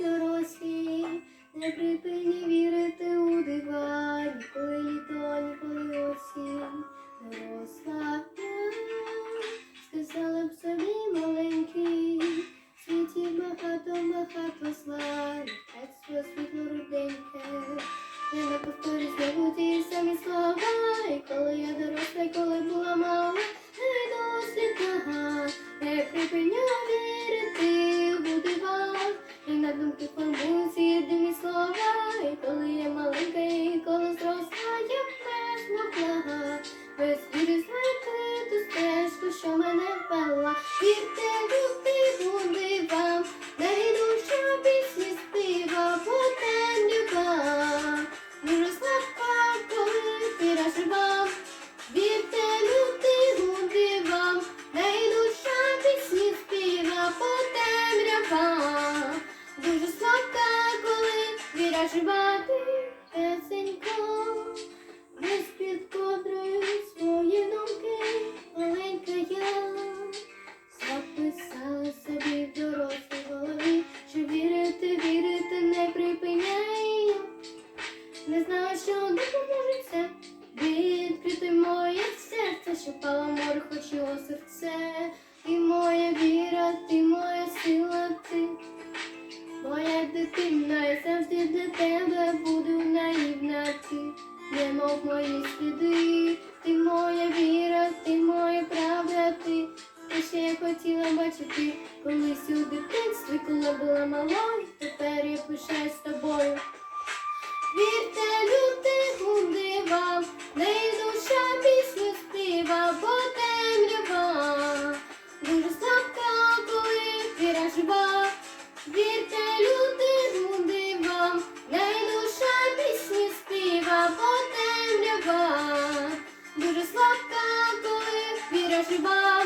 Дорослі, не припи. Пануюся дивні слова, і коли я маленька, і коли зросла, я не змогла. Без віри знайти ту стежку, що мене вела. Вірте, любити. Коли віра жива, ти песенько. Десь під кодрою свої думки, маленька я записала собі в дорослій голові, що вірити, вірити не припиняє. Не знаю, що допоможе це. Відкрити моє серце, що пало море, хоч його серце. Завжди для тебе буду наївна ти, немов мої сліди, ти моя віра, ти моя правда, ти, те, що я хотіла бачити. Колись у дитинстві, коли була малою, тепер я пишаюсь тобою. Коли віра жива.